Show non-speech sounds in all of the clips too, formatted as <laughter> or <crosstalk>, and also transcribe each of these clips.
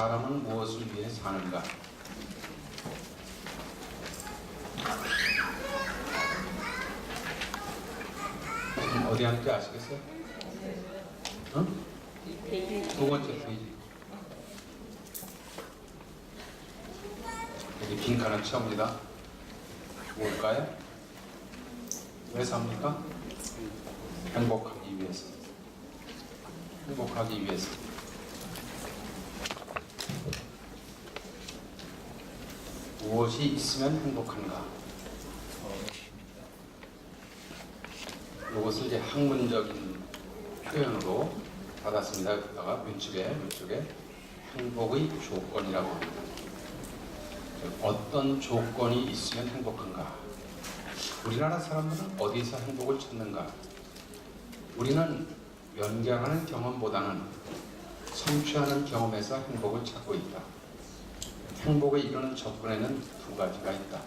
1번 사람은 무엇을 위해 사는가? 지금 어디 하는지 아시겠어요? 어? 두 번째 페이지. 여기 빈칸을 채웁니다. 뭘까요? 왜 삽니까? 행복하기 위해서. 행복하기 위해서. 무엇이 있으면 행복한가? 이것을 이제 학문적인 표현으로 받았습니다. 여기다가 왼쪽에, 왼쪽에 행복의 조건이라고 합니다. 어떤 조건이 있으면 행복한가? 우리나라 사람들은 어디서 행복을 찾는가? 우리는 연결하는 경험보다는 성취하는 경험에서 행복을 찾고 있다. 행복에 이르는 접근에는 두 가지가 있다.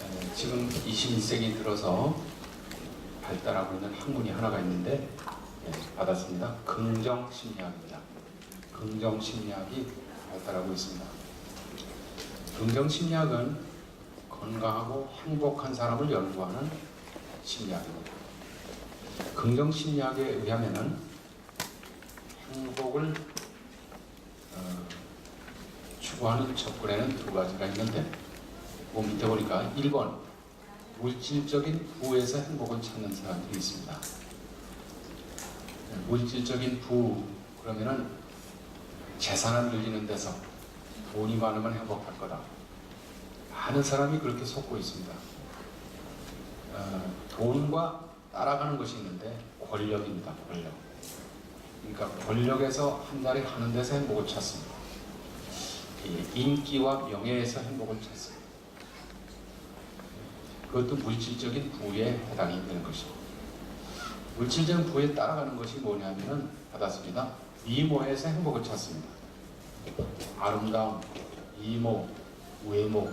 에, 지금 21세기 들어서 발달하고 있는 학문이 하나가 있는데 예, 받았습니다. 긍정 심리학입니다. 긍정 심리학이 발달하고 있습니다. 긍정 심리학은 건강하고 행복한 사람을 연구하는 심리학입니다. 긍정 심리학에 의하면은 행복을 어, 추구하는 접근에는 두 가지가 있는데 그 밑에 보니까 1번 물질적인 부에서 행복을 찾는 사람들이 있습니다. 네, 물질적인 부 그러면은 재산을 늘리는 데서 돈이 많으면 행복할 거다. 많은 사람이 그렇게 속고 있습니다. 어, 돈과 따라가는 것이 있는데 권력입니다. 권력. 그러니까 권력에서 한 달에 하는 데서 행복을 찾습니다. 이 인기와 명예에서 행복을 찾습니다. 그것도 물질적인 부에 해당이 되는 것입니다. 물질적인 부에 따라가는 것이 뭐냐면은 받았습니다. 미모에서 행복을 찾습니다. 아름다움, 이모, 외모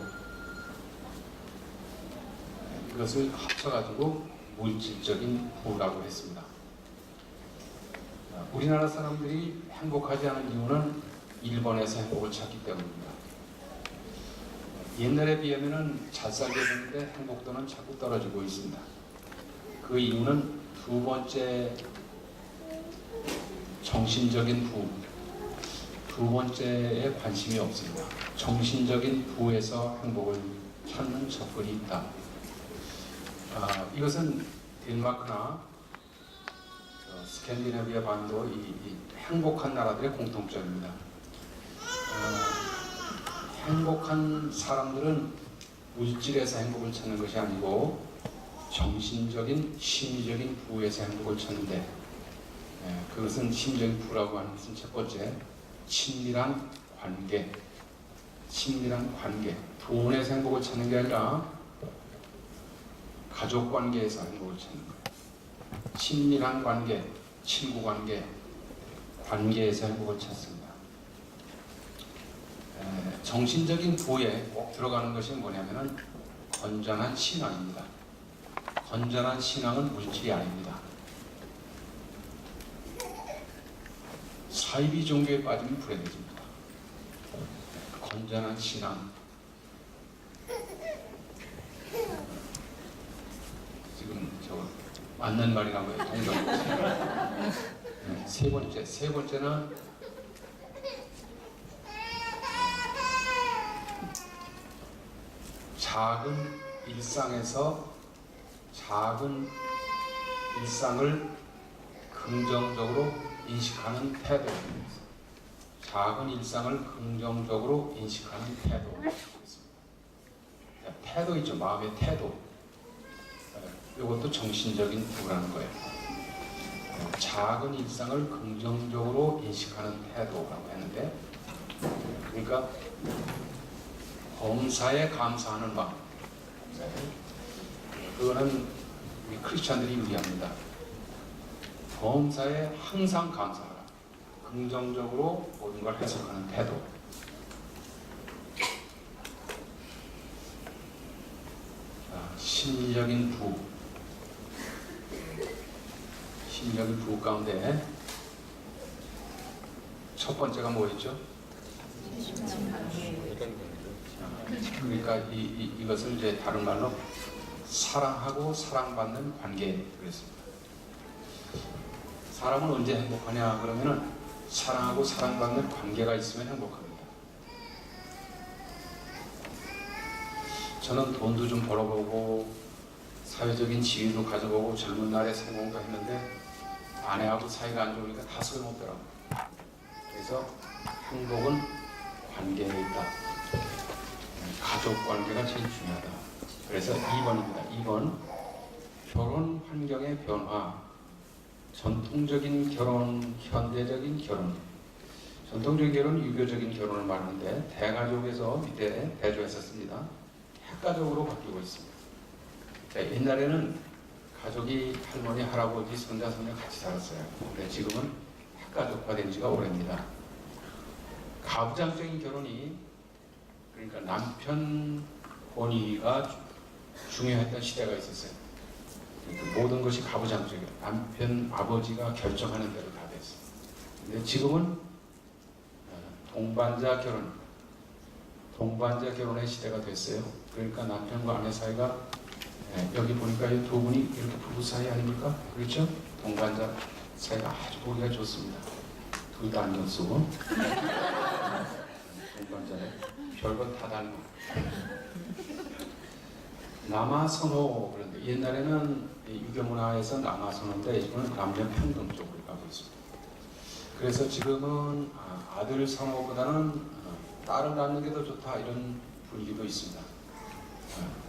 이것을 합쳐가지고 물질적인 부라고 했습니다. 우리나라 사람들이 행복하지 않은 이유는 일본에서 행복을 찾기 때문입니다. 옛날에 비하면 잘 살게 되는데 행복도는 자꾸 떨어지고 있습니다. 그 이유는 두 번째 정신적인 부, 두 번째에 관심이 없습니다. 정신적인 부에서 행복을 찾는 접근이 있다. 아, 이것은 덴마크나 어, 스캔디나비아 반도 이, 이 행복한 나라들의 공통점입니다. 어, 행복한 사람들은 물질에서 행복을 찾는 것이 아니고 정신적인 심리적인 부에서 행복을 찾는데 예, 그것은 심리적인 부라고 하는 것은 첫 번째 친밀한 관계 친밀한 관계 돈에서 행복을 찾는 게 아니라 가족 관계에서 행복을 찾는 거예요. 친밀한 관계, 친구 관계, 관계에서 행복을 찾습니다. 에, 정신적인 부에 꼭 들어가는 것이 뭐냐면은 건전한 신앙입니다. 건전한 신앙은 물질이 아닙니다. 사이비 종교에 빠지면 불행해집니다. 건전한 신앙, 지금 저 맞는 말이라고 해요. 동정. 네, 세 번째, 세 번째는 작은 일상에서 작은 일상을 긍정적으로 인식하는 태도. 작은 일상을 긍정적으로 인식하는 태도. 네, 태도 있죠. 마음의 태도. 이것도 정신적인 부라는 거예요. 작은 일상을 긍정적으로 인식하는 태도라고 했는데, 그러니까 범사에 감사하는 마음. 그거는 우리 크리스찬들이 유리합니다. 범사에 항상 감사하라. 긍정적으로 모든 걸 해석하는 태도. 자, 심리적인 부. 심리적인 부 가운데 첫 번째가 뭐였죠? 그러니까 이, 이, 이것을 이제 다른 말로 사랑하고 사랑받는 관계 그랬습니다. 사람은 언제 행복하냐 그러면은 사랑하고 사랑받는 관계가 있으면 행복합니다. 저는 돈도 좀 벌어보고 사회적인 지위도 가져보고 젊은 날에 성공도 했는데 아내하고 사이가 안 좋으니까 다 소용없더라고요. 그래서 행복은 관계에 있다. 가족 관계가 제일 중요하다. 그래서 2번입니다. 2번 결혼 환경의 변화 전통적인 결혼, 현대적인 결혼 전통적인 결혼은 유교적인 결혼을 말하는데 대가족에서 밑에 대조했었습니다. 핵가족으로 바뀌고 있습니다. 자, 옛날에는 가족이 할머니, 할아버지, 손자, 손녀 같이 살았어요. 근데 지금은 핵가족화 된 지가 오래입니다. 가부장적인 결혼이 그러니까 남편 권위가 주- 중요했던 시대가 있었어요. 그러니까 모든 것이 가부장적이에요. 남편, 아버지가 결정하는 대로 다 됐어요. 근데 지금은 어, 동반자 결혼, 동반자 결혼의 시대가 됐어요. 그러니까 남편과 아내 사이가 예, 여기 보니까 이 두 분이 이렇게 부부 사이 아닙니까? 그렇죠? 동반자 사이가 아주 보기가 좋습니다. 둘 다 안경 쓰고 <laughs> 동반자네 별것 다 닮아. 남아선호 그런데 옛날에는 이 유교 문화에서 남아선호인데 이거는 남녀 평등 쪽으로 가고 있습니다. 그래서 지금은 아, 아들 선호보다는 어, 딸을 낳는 게 더 좋다 이런 분위기도 있습니다.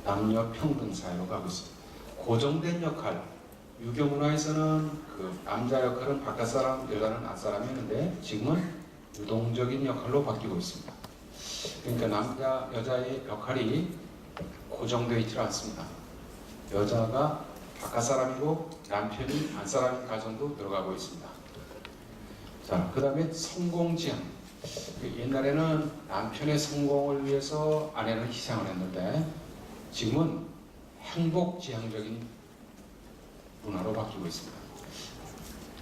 어, 남녀 평등 사회로 가고 있습니다. 고정된 역할 유교 문화에서는 그 남자 역할은 바깥 사람, 여자는 앞 사람이었는데 지금은 유동적인 역할로 바뀌고 있습니다. 그러니까 남자 여자의 역할이 고정되어 있지 않습니다. 여자가 바깥 사람이고 남편이 안 사람인 가정도 들어가고 있습니다. 자, 그 다음에 성공 지향. 그 옛날에는 남편의 성공을 위해서 아내는 희생을 했는데 지금은 행복지향적인 문화로 바뀌고 있습니다.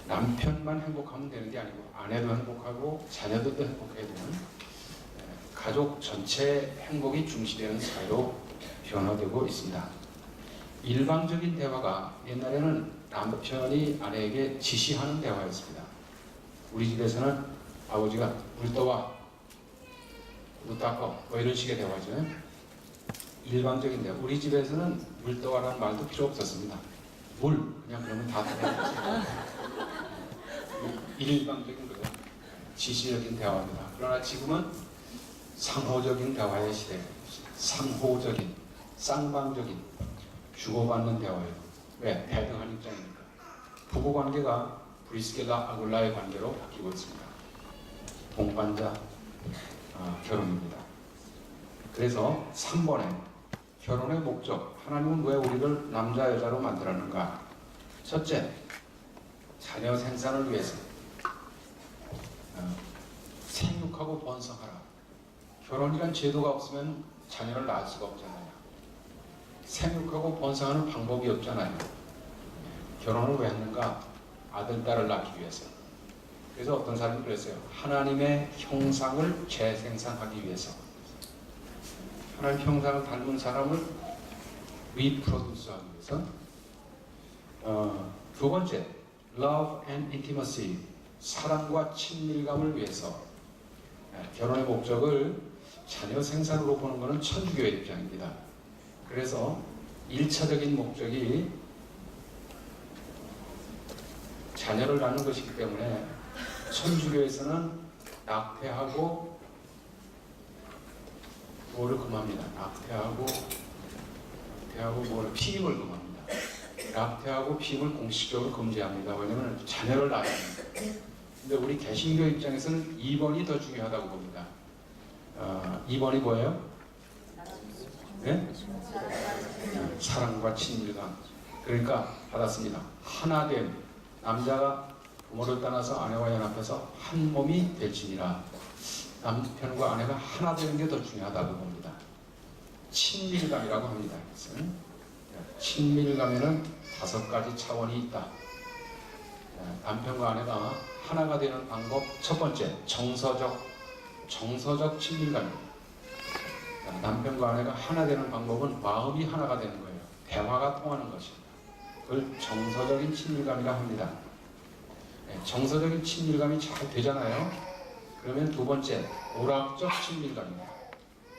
남편만 행복하면 되는 게 아니고 아내도 행복하고 자녀들도 행복해야 되는 예, 가족 전체 행복이 중시되는 사회로 변화되고 있습니다. 일방적인 대화가 옛날에는 남편이 아내에게 지시하는 대화였습니다. 우리 집에서는 아버지가 물 떠와, 물 닦아, 뭐 이런 식의 대화죠. 일방적인 대화. 우리 집에서는 물 떠와라는 말도 필요 없었습니다. 물, 그냥 그러면 다 돼요. 일방적인 거예요. 지시적인 대화입니다. 그러나 지금은 상호적인 대화의 시대, 상호적인, 쌍방적인, 주고받는 대화예요. 왜? 대등한 입장이니까. 부부 관계가 브리스겔라 아굴라의 관계로 바뀌고 있습니다. 동반자 어, 결혼입니다. 그래서 3번에 결혼의 목적, 하나님은 왜 우리를 남자 여자로 만들었는가? 첫째, 자녀 생산을 위해서 어, 생육하고 번성하라. 결혼이란 제도가 없으면 자녀를 낳을 수가 없잖아요. 생육하고 번성하는 방법이 없잖아요. 결혼을 왜 했는가? 아들, 딸을 낳기 위해서. 그래서 어떤 사람이 그랬어요. 하나님의 형상을 재생산하기 위해서. 하나님 형상을 닮은 사람을 리프로듀스하기 위해서. 어, 두 번째, love and intimacy, 사랑과 친밀감을 위해서. 예, 결혼의 목적을 자녀 생산으로 보는 것은 천주교의 입장입니다. 그래서 1차적인 목적이 자녀를 낳는 것이기 때문에 천주교에서는 낙태하고 뭐를 금합니다. 낙태하고 낙태하고 뭐를 피임을 금합니다. 낙태하고 피임을 공식적으로 금지합니다. 왜냐하면 자녀를 낳아야 합니다. 근데 우리 개신교 입장에서는 2번이 더 중요하다고 봅니다. 어, 2번이 뭐예요? 네? 사랑과 친밀감. 그러니까 받았습니다. 하나됨. 남자가 부모를 떠나서 아내와 연합해서 한 몸이 될지니라. 남편과 아내가 하나 되는 게 더 중요하다고 봅니다. 친밀감이라고 합니다. 친밀감에는 다섯 가지 차원이 있다. 남편과 아내가 하나가 되는 방법 첫 번째 정서적 정서적 친밀감입니다. 자, 남편과 아내가 하나 되는 방법은 마음이 하나가 되는 거예요. 대화가 통하는 것입니다. 그걸 정서적인 친밀감이라 합니다. 네, 정서적인 친밀감이 잘 되잖아요. 그러면 두 번째 오락적 친밀감입니다.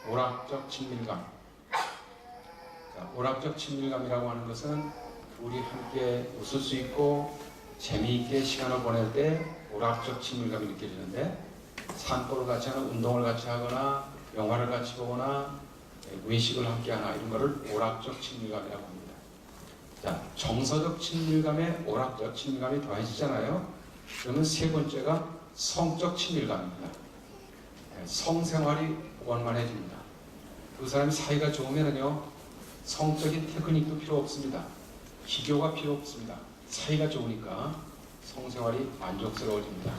오락적 친밀감. 자, 오락적 친밀감이라고 하는 것은 둘이 함께 웃을 수 있고 재미있게 시간을 보낼 때 오락적 친밀감이 느껴지는데 산보를 같이 하거나 운동을 같이 하거나 영화를 같이 보거나 예, 외식을 함께 하나 이런 거를 오락적 친밀감이라고 합니다. 자, 정서적 친밀감에 오락적 친밀감이 더해지잖아요. 그러면 세 번째가 성적 친밀감입니다. 예, 성생활이 원만해집니다. 두 사람이 사이가 좋으면요 성적인 테크닉도 필요 없습니다. 기교가 필요 없습니다. 사이가 좋으니까 성생활이 만족스러워집니다.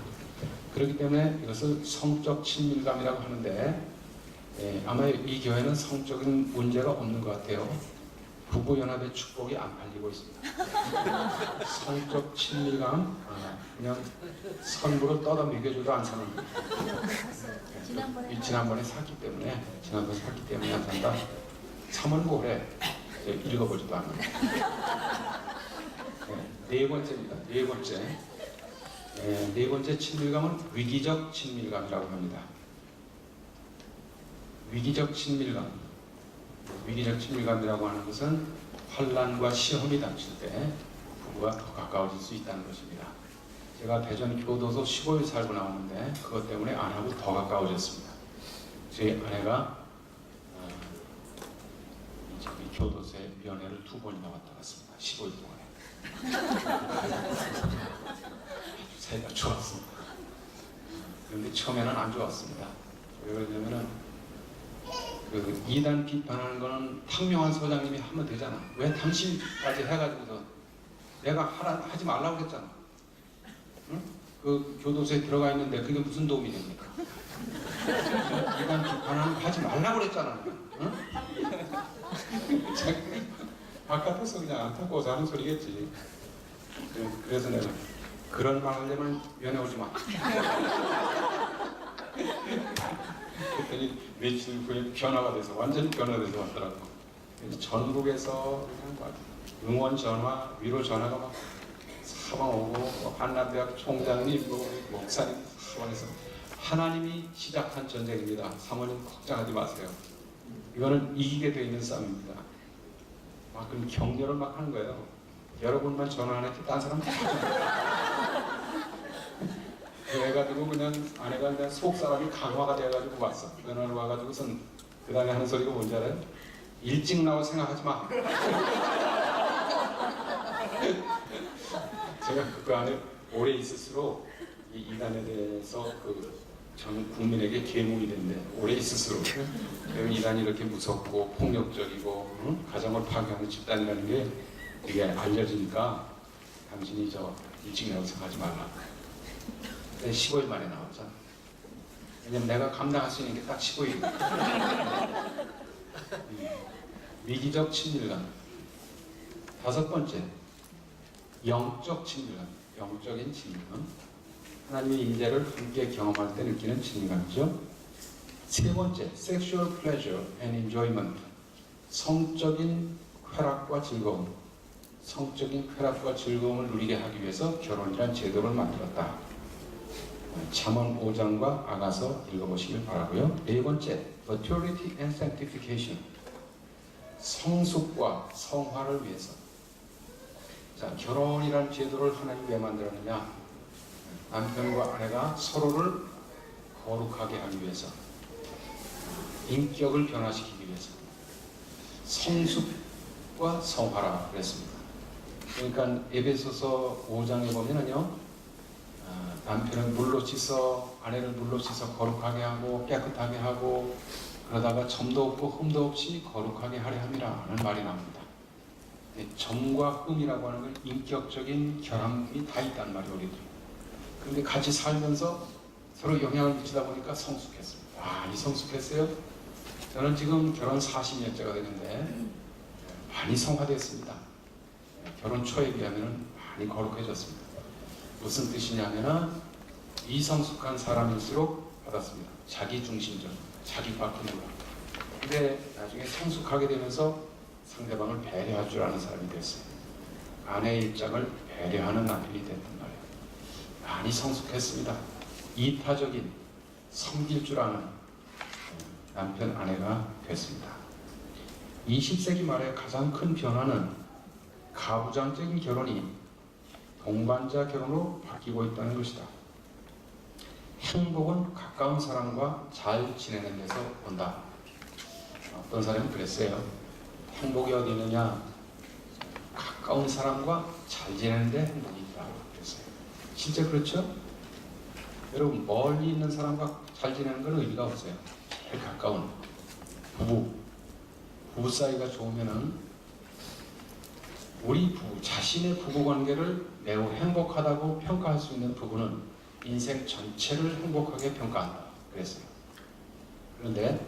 그렇기 때문에 이것을 성적 친밀감이라고 하는데 예, 아마 이 교회는 성적인 문제가 없는 것 같아요. 부부 연합의 축복이 안 팔리고 있습니다. <laughs> 성적 친밀감 아, 그냥 선물을 떠다 먹여줘도 안 사는 지난번에 이 지난번에 샀기 때문에 지난번에 샀기 때문에 안 산다. 3월 고래 읽어보지도 않아. 네, 네 번째입니다. 네 번째. 네, 네 번째 친밀감은 위기적 친밀감이라고 합니다. 위기적 친밀감. 위기적 친밀감이라고 하는 것은 환란과 시험이 닥칠 때 부부가 더 가까워질 수 있다는 것입니다. 제가 대전 교도소 15일 살고 나오는데 그것 때문에 아내하고 더 가까워졌습니다. 저희 아내가 어, 교도소에 면회를 두 번이나 왔다 갔습니다. 15일 동안에. <laughs> 사이가 좋았습니다. 그런데 처음에는 안 좋았습니다. 왜 그러냐면은 그 이단 비판하는 거는 탕명한 소장님이 하면 되잖아. 왜 당신까지 해가지고서 내가 하라, 하지 말라고 그랬잖아. 응? 그 교도소에 들어가 있는데 그게 무슨 도움이 됩니까? 이단 비판하는 거 하지 말라고 그랬잖아. 응? <laughs> 바깥에서 그냥 안타까워서 하는 소리겠지. 그래- 그래서 내가 그런 말 하려면 면회 오지 마. <laughs> 그랬더니 며칠 후에 변화가 돼서 완전히 변화돼서 왔더라고. 그래서 전국에서 응원 전화, 위로 전화가 막 사방 오고 뭐 한남대학 총장님, 뭐 목사님 사방에서 하나님이 시작한 전쟁입니다. 사모님 걱정하지 마세요. 이거는 이기게 돼 있는 싸움입니다. 막 그런 격려를 막 하는 거예요. 여러분만 전화 안 했지 딴 사람 다 전화. 그래가지고 그냥 아내가 그냥 속 사람이 강화가 돼가지고 왔어. 면허를 와가지고선 그 다음에 하는 소리가 뭔지 알아요? 일찍 나올 생각하지 마. <laughs> 제가 그 안에 오래 있을수록 이 이단에 대해서 그 전 국민에게 계몽이 된대. 오래 있을수록. 이단이 이렇게 무섭고 폭력적이고 응? 가정을 파괴하는 집단이라는 게 이게 알려지니까 당신이 저 일찍 나올 생각하지 말라. 근데 15일 만에 나왔잖아. 왜냐면 내가 감당할 수 있는 게 딱 15일. 음, 위기적 친밀감. 다섯 번째, 영적 친밀감. 영적인 친밀감. 하나님의 인재를 함께 경험할 때 느끼는 친밀감이죠. 세 번째, sexual pleasure and enjoyment. 성적인 쾌락과 즐거움. 성적인 쾌락과 즐거움을 누리게 하기 위해서 결혼이란 제도를 만들었다. 잠언 5장과 아가서 읽어보시길 바라고요. 네 번째, maturity and sanctification. 성숙과 성화를 위해서. 자, 결혼이란 제도를 하나님 왜 만들었느냐? 남편과 아내가 서로를 거룩하게 하기 위해서. 인격을 변화시키기 위해서. 성숙과 성화라 그랬습니다. 그러니까 에베소서 5장에 보면은요. 아, 남편은 물로 씻어 아내를 물로 씻어 거룩하게 하고 깨끗하게 하고 그러다가 점도 없고 흠도 없이 거룩하게 하려 함이라는 말이 나옵니다. 네, 점과 흠이라고 하는 건 인격적인 결함이 다 있단 말이에요 우리들. 그런데 같이 살면서 서로 영향을 미치다 보니까 성숙했습니다. 많이 성숙했어요. 저는 지금 결혼 40년째가 되는데 많이 성화됐습니다. 결혼 초에 비하면 많이 거룩해졌습니다. 무슨 뜻이냐면은 이성숙한 사람일수록 받았습니다. 자기 중심적, 자기 바뀌는 거. 근데 나중에 성숙하게 되면서 상대방을 배려할 줄 아는 사람이 됐어요. 아내의 입장을 배려하는 남편이 됐단 말이에요. 많이 성숙했습니다. 이타적인 섬길 줄 아는 남편 아내가 됐습니다. 20세기 말에 가장 큰 변화는 가부장적인 결혼이 동반자 결혼으로 바뀌고 있다는 것이다. 행복은 가까운 사람과 잘 지내는 데서 온다. 어떤 사람이 그랬어요. 행복이 어디 있느냐? 가까운 사람과 잘 지내는데 행복이 있다. 그랬어요. 진짜 그렇죠? 여러분 멀리 있는 사람과 잘 지내는 건 의미가 없어요. 제일 가까운 부부, 부부 사이가 좋으면은 우리 부부 자신의 부부 관계를 매우 행복하다고 평가할 수 있는 부부는 인생 전체를 행복하게 평가한다. 그랬어요. 그런데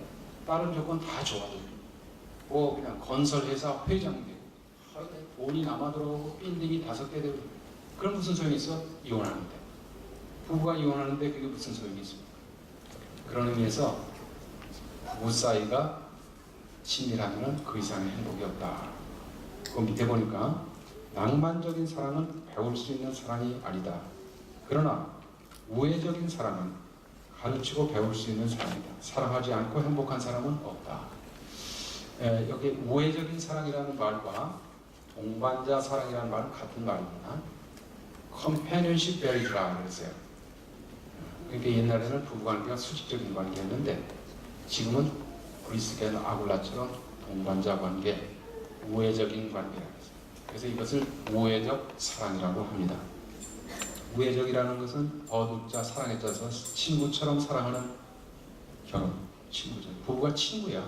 다른 조건 다 좋아도 뭐 그냥 건설회사 회장 되고 돈이 남아 들어오고 빌딩이 다섯 개 되고 그럼 무슨 소용이 있어? 이혼하는데 부부가 이혼하는데 그게 무슨 소용이 있습니까? 그런 의미에서 부부 사이가 친밀하면 그 이상의 행복이 없다. 그 밑에 보니까 낭만적인 사랑은 배울 수 있는 사랑이 아니다. 그러나 우애적인 사랑은 가르치고 배울 수 있는 사랑이다. 사랑하지 않고 행복한 사람은 없다. 에, 여기 우애적인 사랑이라는 말과 동반자 사랑이라는 말은 같은 말입니다. 컴패니언십 베리라 그랬어요. 그러니까 옛날에는 부부관계가 수직적인 관계였는데 지금은 그리스계는 아굴라처럼 동반자 관계, 우애적인 관계라고 했어요. 그래서 이것을 우애적 사랑이라고 합니다. 우애적이라는 것은 어둡자 사랑에 짜서 친구처럼 사랑하는 결혼, 친구죠. 부부가 친구야.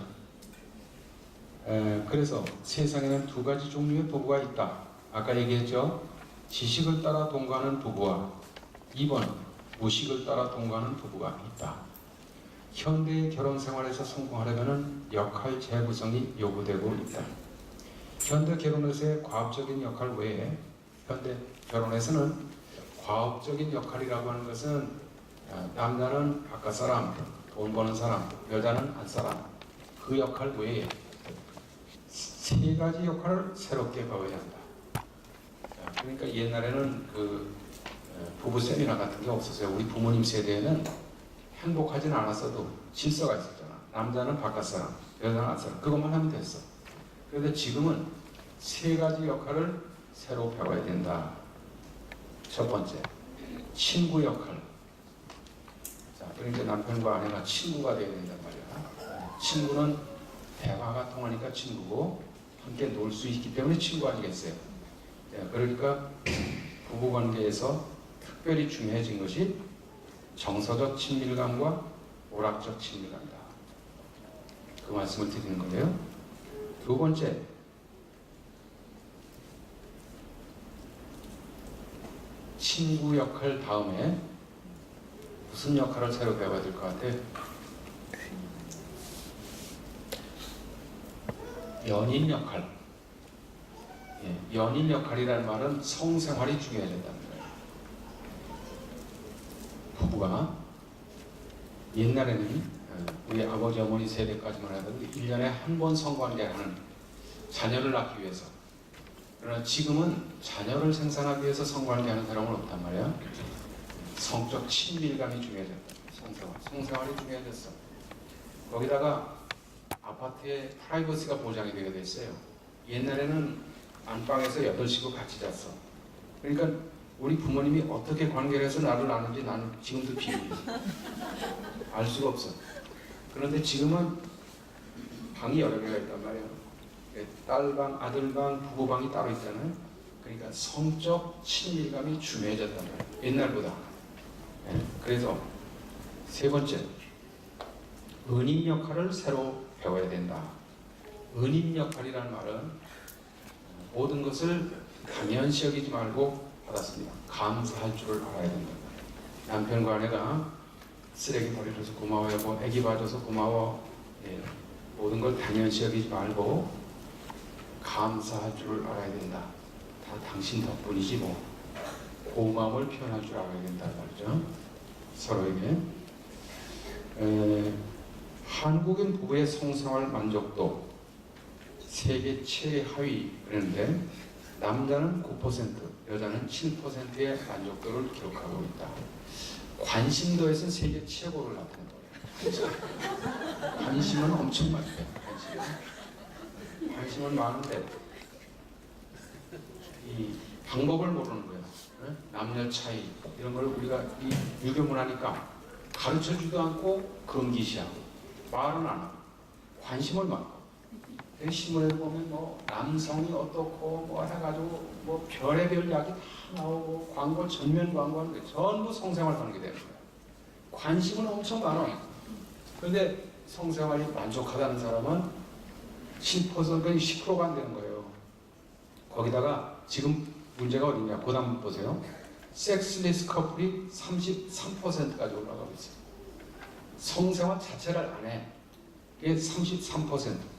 에, 그래서 세상에는 두 가지 종류의 부부가 있다. 아까 얘기했죠. 지식을 따라 동거하는 부부와 2번 무식을 따라 동거하는 부부가 있다. 현대의 결혼 생활에서 성공하려면 역할 재구성이 요구되고 있다. 현대 결혼에서의 과학적인 역할 외에 현대 결혼에서는 과학적인 역할이라고 하는 것은 아, 남자는 바깥 사람, 돈 버는 사람, 여자는 안 사람 그 역할 외에 세 가지 역할을 새롭게 배워야 한다. 자, 그러니까 옛날에는 그 어, 부부 세미나 같은 게 없었어요. 우리 부모님 세대에는 행복하진 않았어도 질서가 있었잖아. 남자는 바깥 사람, 여자는 안 사람. 그것만 하면 됐어. 그런데 지금은 세 가지 역할을 새로 배워야 된다. 첫 번째, 친구 역할. 자, 그러니까 남편과 아내가 친구가 되어야 된단 말이야. 친구는 대화가 통하니까 친구고 함께 놀 수 있기 때문에 친구 아니겠어요? 자, 그러니까 부부 관계에서 특별히 중요해진 것이 정서적 친밀감과 오락적 친밀감이다. 그 말씀을 드리는 거예요. 두 번째, 친구 역할 다음에 무슨 역할을 새로 배워야 될 것 같아? 연인 역할. 예, 연인 역할이라는 말은 성생활이 중요해졌다는 거예요. 부부가 옛날에는 어, 우리 아버지 어머니 세대까지만 해도 1년에 한 번 성관계하는 자녀를 낳기 위해서 그러나 지금은 자녀를 생산하기 위해서 성관계하는 사람은 없단 말이야. 성적 친밀감이 중요해졌다. 성생활, 성생활이 중요해졌어. 거기다가 아파트에 프라이버시가 보장이 되게 됐어요. 옛날에는 안방에서 여덟 식구 같이 잤어. 그러니까 우리 부모님이 어떻게 관계를 해서 나를 아는지 나는 지금도 비밀이야. 알 수가 없어. 그런데 지금은 방이 여러 개가 있단 말이야. 딸방, 아들방, 부부방이 따로 있잖아요. 그러니까 성적 친밀감이 중요해졌단 말이야. 옛날보다. 예, 그래서 세 번째, 은인 역할을 새로 배워야 된다. 은인 역할이라는 말은 모든 것을 당연시 여기지 말고 받았습니다. 감사할 줄을 알아야 된다. 남편과 아내가 쓰레기 버려줘서 고마워요. 뭐 애기 봐줘서 고마워. 예, 모든 걸 당연시 여기지 말고 감사할 줄을 알아야 된다. 다 당신 덕분이지 뭐. 고마움을 표현할 줄 알아야 된다 말이죠. 서로에게 에, 한국인 부부의 성생활 만족도 세계 최하위 그랬는데 남자는 9% 여자는 7%의 만족도를 기록하고 있다. 관심도에서는 세계 최고를 나타낸 거예요. 관심은 엄청 많대요. 관심은. 관심은 많은데 이 방법을 모르는 거예요. 네? 남녀 차이 이런 걸 우리가 이 유교 문화니까 가르쳐 주지도 않고 금기시하고 말은 안 하고 관심을 많고 그 신문에 보면 뭐 남성이 어떻고 뭐 해가지고 뭐 별의별 약이 다 나오고 광고 전면 광고하는 게 전부 성생활 관계 되는 거예요. 관심은 엄청 많아요. 그런데 성생활이 만족하다는 사람은 10%가 10%가 안 되는 거예요. 거기다가 지금 문제가 어디냐? 그 다음 보세요. 섹스리스 커플이 33%까지 올라가고 있어요. 성생활 자체를 안 해. 이게 33%.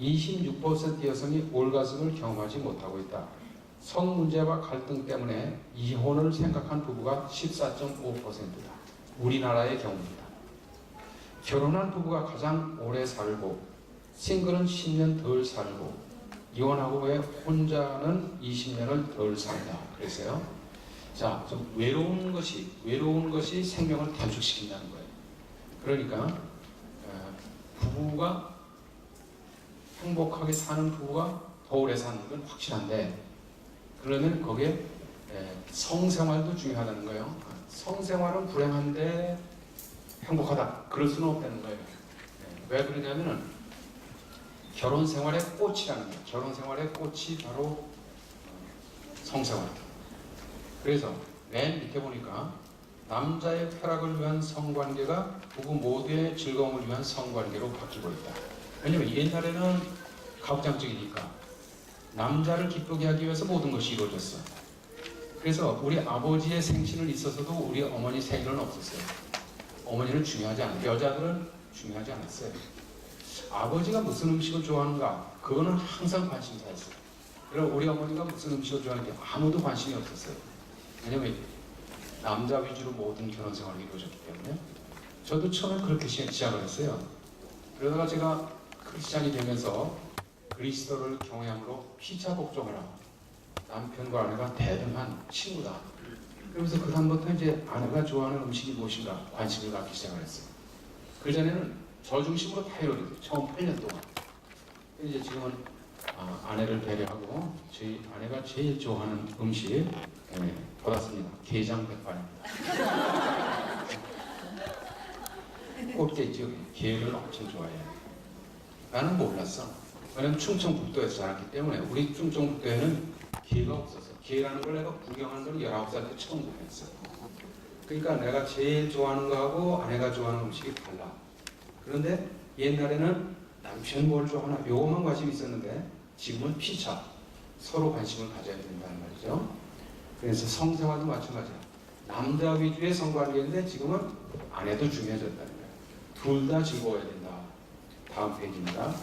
26% 여성이 올가슴을 경험하지 못하고 있다. 성 문제와 갈등 때문에 이혼을 생각한 부부가 14.5%다. 우리나라의 경우입니다. 결혼한 부부가 가장 오래 살고 싱글은 10년 덜 살고 이혼하고 왜 혼자는 20년을 덜 산다. 그랬어요. 자, 좀 외로운 것이 외로운 것이 생명을 단축시킨다는 거예요. 그러니까 어, 부부가 행복하게 사는 부부가 더 오래 사는 건 확실한데 그러면 거기에 에, 성생활도 중요하다는 거예요. 성생활은 불행한데 행복하다. 그럴 수는 없다는 거예요. 네, 왜 그러냐면은 결혼 생활의 꽃이라는 거예요. 결혼 생활의 꽃이 바로 어, 성생활. 그래서 맨 밑에 보니까 남자의 쾌락을 위한 성관계가 부부 모두의 즐거움을 위한 성관계로 바뀌고 있다. 왜냐면 옛날에는 가부장적이니까 남자를 기쁘게 하기 위해서 모든 것이 이루어졌어. 그래서 우리 아버지의 생신을 있어서도 우리 어머니 생일은 없었어요. 어머니는 중요하지 않아요. 여자들은 중요하지 않았어요. 아버지가 무슨 음식을 좋아하는가 그거는 항상 관심사였어요. 그리고 우리 어머니가 무슨 음식을 좋아하는지 아무도 관심이 없었어요. 왜냐면 남자 위주로 모든 결혼 생활이 이루어졌기 때문에 저도 처음에 그렇게 시- 시작을 했어요. 그러다가 제가 크리스찬이 되면서 그리스도를 경외함으로 피자 복종을 하고 남편과 아내가 대등한 친구다. 그러면서 그 다음부터 이제 아내가 좋아하는 음식이 무엇인가 관심을 갖기 시작을 했어요. 그 전에는 저 중심으로 다 이루어졌어요. 처음 8년 동안. 이제 지금은 아, 아내를 배려하고 저희 아내가 제일 좋아하는 음식 예, 받았습니다. 게장 백반입니다. <laughs> 꽃게죠. 게를 엄청 좋아해요. 나는 몰랐어. 왜냐면 충청북도에서 자랐기 때문에 우리 충청북도에는 게가 없었어. 게라는 걸 내가 구경하는 걸 19살 때 처음 구경했어. 그러니까 내가 제일 좋아하는 거하고 아내가 좋아하는 음식이 달라. 그런데 옛날에는 남편 뭘 좋아하나 요것만 관심이 있었는데 지금은 피자 서로 관심을 가져야 된다는 말이죠. 그래서 성생활도 마찬가지야. 남자 위주의 성관계인데 지금은 아내도 중요해졌다는 거예요. 둘다 즐거워야 된다. 다음 페이지입니다.